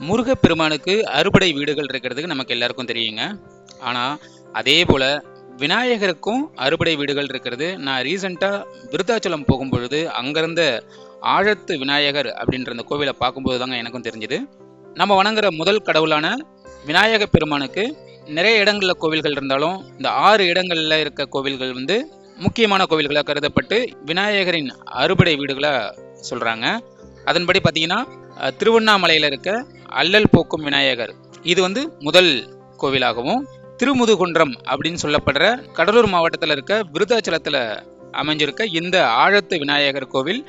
முருகப்பெருமானுக்கு அறுபடை வீடுகள் இருக்கிறதுக்கு நமக்கு எல்லாருக்கும் தெரியுங்க. ஆனால் அதே போல் விநாயகருக்கும் அறுபடை வீடுகள் இருக்கிறது. நான் ரீசெண்டாக விருத்தாச்சலம் போகும்பொழுது அங்கேருந்த ஆழத்து விநாயகர் அப்படின்ற அந்த கோவிலை பார்க்கும்போது தாங்க எனக்கும் தெரிஞ்சுது. நம்ம வணங்குற முதல் கடவுளான விநாயக பெருமானுக்கு நிறைய இடங்களில் கோவில்கள் இருந்தாலும் இந்த ஆறு இடங்களில் இருக்க கோவில்கள் வந்து முக்கியமான கோவில்களாக கருதப்பட்டு விநாயகரின் அறுபடை வீடுகளாக சொல்கிறாங்க அதன்படி பார்த்தீங்கன்னா திருவண்ணாமலையில் இருக்க அல்லல் போக்கும் விநாயகர். இது வந்து முதல் கோவிலாகவும் திருமுதுகுன்றம் அப்படின்னு சொல்லப்படுற கடலூர் மாவட்டத்தில் இருக்க விருதாச்சலத்தில் அமைஞ்சிருக்க இந்த ஆழத்து விநாயகர் கோவில்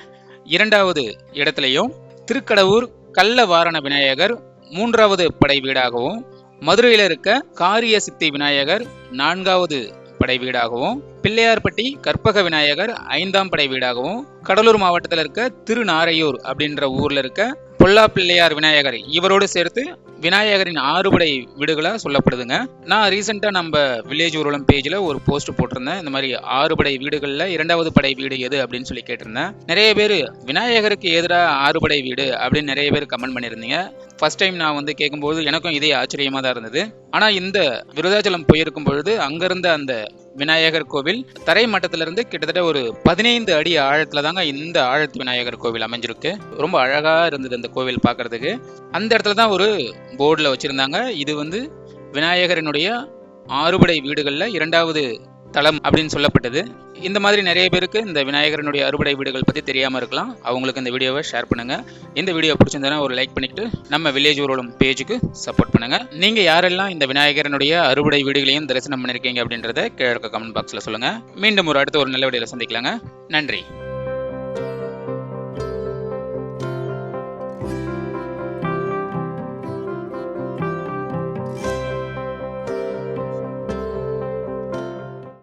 இரண்டாவது இடத்துலையும் திருக்கடவுர் கள்ளவாரண விநாயகர் மூன்றாவது படை வீடாகவும் மதுரையில் இருக்க காரிய சித்தி விநாயகர் நான்காவது படை வீடாகவும் பிள்ளையார்பட்டி கற்பக விநாயகர் ஐந்தாம் படை வீடாகவும் கடலூர் மாவட்டத்தில் இருக்க திருநாரையூர் அப்படின்ற ஊர்ல இருக்க பொல்லா பிள்ளையார் விநாயகர் இவரோடு சேர்த்து விநாயகரின் ஆறுபடை வீடுகளாக சொல்லப்படுதுங்க. நான் ரீசெண்டாக நம்ம வில்லேஜ் ஊர்வலம் பேஜில் ஒரு போஸ்ட் போட்டிருந்தேன். இந்த மாதிரி ஆறுபடை வீடுகளில் இரண்டாவது படை வீடு எது அப்படின்னு சொல்லி கேட்டிருந்தேன். நிறைய பேர் விநாயகருக்கு எதிராக ஆறுபடை வீடு அப்படின்னு நிறைய பேர் கமெண்ட் பண்ணியிருந்தீங்க. ஃபர்ஸ்ட் டைம் நான் வந்து கேட்கும்போது எனக்கும் இதே ஆச்சரியமாக தான் இருந்தது. ஆனால் இந்த விருதாச்சலம் போயிருக்கும் பொழுது அங்கிருந்த அந்த விநாயகர் கோவில் தரை மட்டத்திலிருந்து கிட்டத்தட்ட ஒரு பதினைந்து அடி ஆழத்துல தாங்க இந்த ஆழத்து விநாயகர் கோவில் அமைஞ்சிருக்கு. ரொம்ப அழகா இருந்தது அந்த கோவில் பார்க்கறதுக்கு. அந்த இடத்துல தான் ஒரு போர்டில் வச்சிருந்தாங்க. இது வந்து விநாயகரினுடைய ஆறுபடை வீடுகளில் இரண்டாவது தலம் அப்படின்னு சொல்லப்பட்டது. இந்த மாதிரி நிறைய பேருக்கு இந்த விநாயகரனுடைய அறுபடை வீடுகள் பற்றி தெரியாமல் இருக்கலாம். அவங்களுக்கு இந்த வீடியோவை ஷேர் பண்ணுங்கள் இந்த வீடியோ பிடிச்சிருந்தனா ஒரு லைக் பண்ணிட்டு நம்ம வில்லேஜ் ஊர்வலம் பேஜுக்கு சப்போர்ட் பண்ணுங்கள் நீங்கள் யாரெல்லாம் இந்த விநாயகரனுடைய அறுவடை வீடுகளையும் தரிசனம் பண்ணிருக்கீங்க அப்படின்றத கீழே இருக்க கமெண்ட் பாக்ஸில் சொல்லுங்கள் மீண்டும் ஒரு அடுத்த ஒரு நல்ல வீடியோவில் சந்திக்கலாங்க. நன்றி.